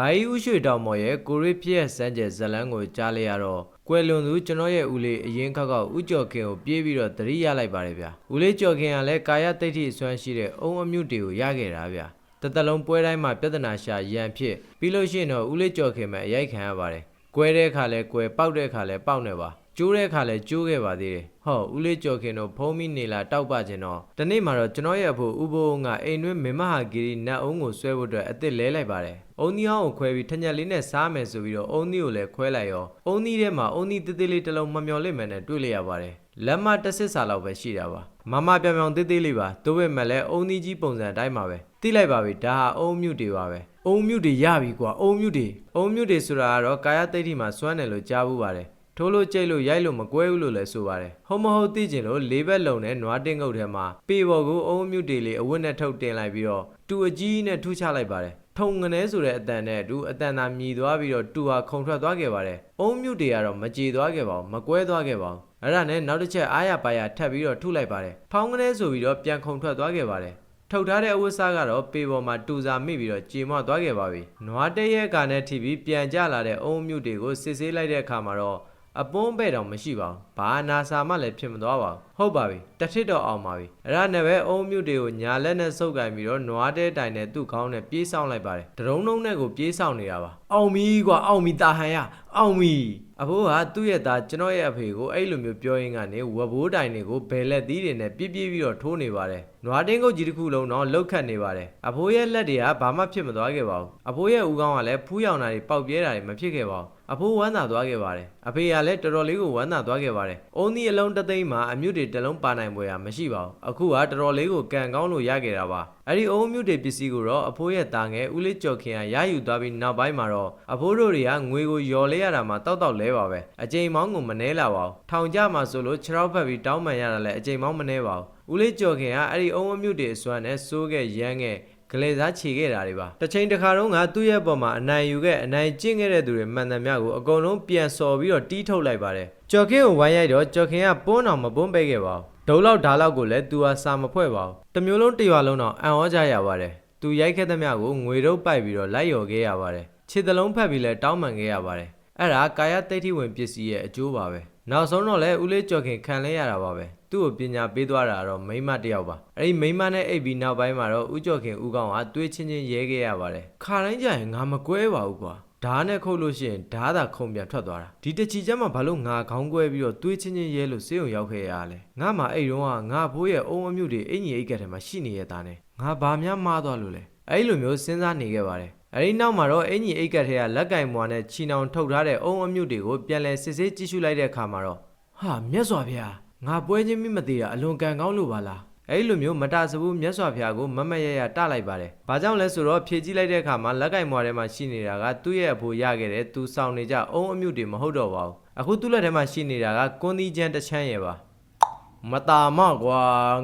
ဘိုင်းဥရွှေတောင်မော်ရဲ့ကိုရီပြည့်စမ်းကျယ်ဇတ်လန်းကိုကြားလိုက်ရတော့ကွယ်လွန်သူကျွန်တော်ရဲ့ဦးလေးအရင်ခောက်ခောက်ဥကြော်ခင်ကိုပြေးပြီးတော့သတိရလိုက်ပါတယ်ဗျာဦးလေးကြော်ခင်ကလည်းကာယတိတ်ထိဆွမ်းရှိတဲ့အုံအမြုပ်တွေကိုရခဲ့တာဗျာတသက်လုံးပွဲတိုင်းမှာပြဿနာရှာရန်ဖြစ်ပြီးလို့ရှိရင်တော့ဦးလေးကြော်ခင်မဲ့အရိုက်ခံရပါတယ်ကွဲတဲ့အခါလဲကွဲပေါက်တဲ့အခါလဲပေါက်နေပါ ကျိုးတဲ့အခါလဲကျိုးခဲ့ပါသေးတယ်ဟောဦးလေးကြော်ခင်တို့ဖုံးမိနေလာတောက်ပခြင်းတော့ဒီနေ့မှာတော့ကျွန်တော်ရဲ့အဖို့ဥပိုးကအိမ်တွင်းမင်မဟာဂီရီနတ်အုံးကိုဆွဲဖို့အတွက်အစ်စ်လဲလိုက်ပါတယ်အုံးသီးဟောင်းကိုခွဲပြီးထညက်လေးနဲ့စားမယ်ဆိုပြီးတော့အုံးသီးကိုလည်းခွဲလိုက်ရောအုံးသီးထဲမှာအုံးသီးတေးသေးလေးတစ်လုံးမမျော်လင့်မယ်နဲ့တွေ့လိုက်ရပါတယ်လက်မတစ်စစ်စာလောက်ပဲရှိတာပါမမပြောင်ပြောင်တေးသေးလေးပါတို့ပဲမဲ့လဲအုံးသီးကြီးပုံစံအတိုင်းပါပဲတိလိုက်ပါပြီဒါဟာအုံးမြုပ်တွေပါပဲအုံးမြုပ်တွေရပြီကွာအုံးမြုပ်တွေအုံးမြုပ်တွေဆိုတာကတော့ကာယတိတ်ထိမှာစွမ်းတယ်လို့ကြားဘူးပါတယ် ထိုးလို့ကြိတ်လို့ရိုက်လို့မကွဲဘူးလို့လည်းဆိုပါတယ်။ဟုတ်မဟုတ်သိကျင်လို့လေးဘက်လုံးနဲ့နွားတင်းငုတ်ထဲမှာပေပေါ်ကိုအုံမြုပ်တေလေးအဝတ်နဲ့ထုတ်တင်လိုက်ပြီးတော့တူအကြီးနဲ့ထူးခြားလိုက်ပါတယ်။ထုံငနဲဆိုတဲ့အတန်နဲ့အတူအတန်သာမြည်သွားပြီးတော့တူဟာခုံထွက်သွားခဲ့ပါတယ်။အုံမြုပ်တွေကတော့မကြေသွားခဲ့ပါဘူးမကွဲသွားခဲ့ပါဘူး။အဲ့ဒါနဲ့နောက်တစ်ချက်အားရပါရထပ်ပြီးတော့ထုလိုက်ပါတယ်။ဖောင်းငနဲဆိုပြီးတော့ပြန်ခုံထွက်သွားခဲ့ပါတယ်။ထုတ်ထားတဲ့အဝတ်စားကတော့ပေပေါ်မှာတူစာမိပြီးတော့ကြေမွသွားခဲ့ပါပြီ။နွားတဲရဲ့ကာနဲ့ထိပြီးပြန်ကြလာတဲ့အုံမြုပ်တွေကိုစစ်ဆေးလိုက်တဲ့အခါမှာတော့ အပွန်းပဲ့တော့မရှိပါဘူး။ဘာနာစာမှလည်းဖြစ်မသွားပါဘူး။ဟုတ်ပါပြီ။တစ်ထစ်တော့အောင်ပါပြီ။အဲ့ဒါနဲ့ပဲအုံမြုပ်တွေကိုညာလက်နဲ့ဆုပ်ကင်ပြီးတော့နွားတဲတိုင်နဲ့သူ့ခေါင်းနဲ့ပြေးဆောင်လိုက်ပါတယ်။ဒရုံးလုံးနဲ့ကိုပြေးဆောင်နေတာပါ။အောင်ပြီကွာအောင်ပြီတာဟန်ရအောင်ပြီ။အဖိုးကသူ့ရဲ့သားကျွန်တော်ရဲ့အဖေကိုအဲ့လိုမျိုးပြောရင်းကနေဝဘိုးတိုင်တွေကိုဘယ်လက်သီးတွေနဲ့ပြစ်ပြစ်ပြီးတော့ထိုးနေပါတယ်။နွားတင်းကုတ်ကြီးတစ်ခုလုံးတော့လှုပ်ခတ်နေပါတယ်။အဖိုးရဲ့လက်တွေကဘာမှဖြစ်မသွားခဲ့ပါဘူး။အဖိုးရဲ့ဦးခေါင်းကလည်းဖူးယောင်တာတွေပေါက်ပြဲတာတွေမဖြစ်ခဲ့ပါဘူး။အဖိုးဝမ်းသာသွားခဲ့ပါတယ်။အဖေကလည်းတော်တော်လေးကိုဝမ်းသာသွားခဲ့ပါတယ်။အုံးဒီအလုံးတစ်သိန်းမှာအမြုပ်တွေတစ်လုံးပါနိုင်ပွဲရမရှိပါဘူး။အခုကတော်တော်လေးကိုကန်ကောင်းလို့ရခဲ့တာပါ။အဲ့ဒီအုံးမြုပ်တွေပစ္စည်းကိုတော့အဖိုးရဲ့တာငယ်ဦးလေးကျော်ခင်ကရယူသွားပြီးနောက်ပိုင်းမှာတော့အဖိုးတို့တွေကငွေကိုယော်လဲရတာမှတောက်တောက်လဲပါပဲ။အချိန်မောင်းကိုမနှဲလာပါဘူး။ထောင်ကြမှာဆိုလို့ခြေထောက်ဖက်ပြီးတောင်းပန်ရတာလည်းအချိန်မောင်းမနှဲပါဘူး။ဦးလေးကျော်ခင်ကအဲ့ဒီအုံးအမြုပ်တွေအစွမ်းနဲ့စိုးခဲ့ရမ်းခဲ့ဂလေစားခြေခဲ့တာတွေပါတစ်ချိန်တစ်ခါတော့ငါသူ့ရဲ့ပေါ်မှာအနိုင်ယူခဲ့အနိုင်ကျင့်ခဲ့တဲ့သူတွေမှန်သမျှကိုအကုန်လုံးပြန်စော်ပြီးတော့တီးထုတ်လိုက်ပါတယ်ကြော်ခင်ကိုဝိုင်းရိုက်တော့ကြော်ခင်ကပွန်းအောင်မပွန်းပေးခဲ့ပါဘူးဒုံလောက်ဓာလောက်ကိုလည်းသူဟာစာမဖွဲ့ပါဘူးတစ်မျိုးလုံးတစ်ရွာလုံးတော့အံ့ဩကြရပါတယ်သူရိုက်ခဲ့သမျှကိုငွေတော့ပိုက်ပြီးတော့လိုက်ရော်ခဲ့ရပါတယ် ခြေသလုံးဖက်ပြီးလည်းတောင်းပန်ခဲ့ရပါတယ်အဲ့ဒါကာယတိတ်ထိဝင်ပစ္စည်းရဲ့အကျိုးပါပဲနောက်ဆုံးတော့လဲဦးလေးကြော်ခင်ခံလဲရတာပါပဲသူ့ကိုပညာပေးသွားတာတော့မိန်းမတစ်ယောက်ပါအဲ့ဒီမိန်းမနဲ့အိပ်ပြီးနောက်ပိုင်းမှာတော့ဦးကြော်ခင်ဦးကောင်းကတွေးချင်းချင်းရဲခဲ့ရပါတယ်ခါတိုင်းကျရင်ငါမကွဲပါဘူးကွာဓာတ်နဲ့ခုတ်လို့ရှိရင်ဓာတ်သာခုံပြန်ထွက်သွားတာဒီတချီကျမ်းမှာဘာလို့ငါခေါင်းကွဲပြီးတော့တွေးချင်းချင်းရဲလို့စေးုံရောက်ခဲ့ရလဲငါမှအဲ့တုန်းကငါဘိုးရဲ့အုံအမြုပ်တွေအင်ကြီးအိတ်ကက်ထဲမှာရှိနေရတာနဲ့ငါဘာများမှားသွားလို့လဲအဲ့လိုမျိုးစဉ်းစားနေခဲ့ပါတယ် အဲဒီနောက်မှာတော့အင်ကြီးအိတ်ကက်ထဲကလက်ကင်မွာနဲ့ချီနှောင်ထုတ်ထားတဲ့အုံအမြုပ်တွေကိုပြန်လဲစစ်ဆေးကြည့်ရှုလိုက်တဲ့အခါမှာတော့ဟာမြတ်စွာဘုရားငါပွဲချင်းမိမသေးတာအလွန်ကံကောင်းလို့ပါလားအဲ့လိုမျိုးမတစဘူးမြတ်စွာဘုရားကိုမမတ်ရရတလိုက်ပါတယ်။ဘာကြောင့်လဲဆိုတော့ဖြည့်ကြည့်လိုက်တဲ့အခါမှာလက်ကင်မွာထဲမှာရှိနေတာကသူ့ရဲ့အဖိုးရခဲ့တဲ့သူဆောင်နေကြအုံအမြုပ်တွေမဟုတ်တော့ပါဘူး။အခုသူ့လက်ထဲမှာရှိနေတာကကွန်ဒီချန်တစ်ချမ်းရဲ့ပါ။မတာမကွာ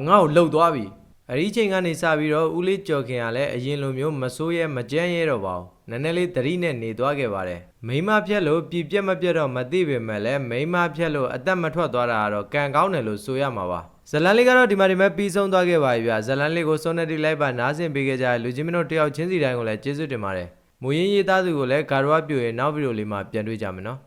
ငါ့ကိုလှုပ်သွားပြီ။ အဲ့ဒီချိန်ကနေစပြီးတော့ဦးလေးကြော်ခင်ကလည်းအရင်လိုမျိုးမဆိုးရဲမကြမ်းရဲတော့ပါဘူး။နည်းနည်းလေးသတိနဲ့နေသွားခဲ့ပါတယ်။မိမဖြက်လို့ပြပြက်မပြက်တော့မသိပေမဲ့လည်းမိမဖြက်လို့အသက်မထွက်သွားတာကတော့ကံကောင်းတယ်လို့ဆိုရမှာပါ။ဇလန်လေးကတော့ဒီမှာဒီမဲ့ပြီးဆုံးသွားခဲ့ပါပြီဗျာ။ဇလန်လေးကိုစုံနေတီလိုက်ပါနားဆင်ပေးခဲ့ကြတဲ့လူချင်းမတို့တယောက်ချင်းစီတိုင်းကိုလည်းကျေးဇူးတင်ပါတယ်။မူရင်းရေးသားသူကိုလည်းဂါရဝပြိုရဲ့နောက်ဗီဒီယိုလေးမှာပြန်တွေ့ကြမယ်နော်။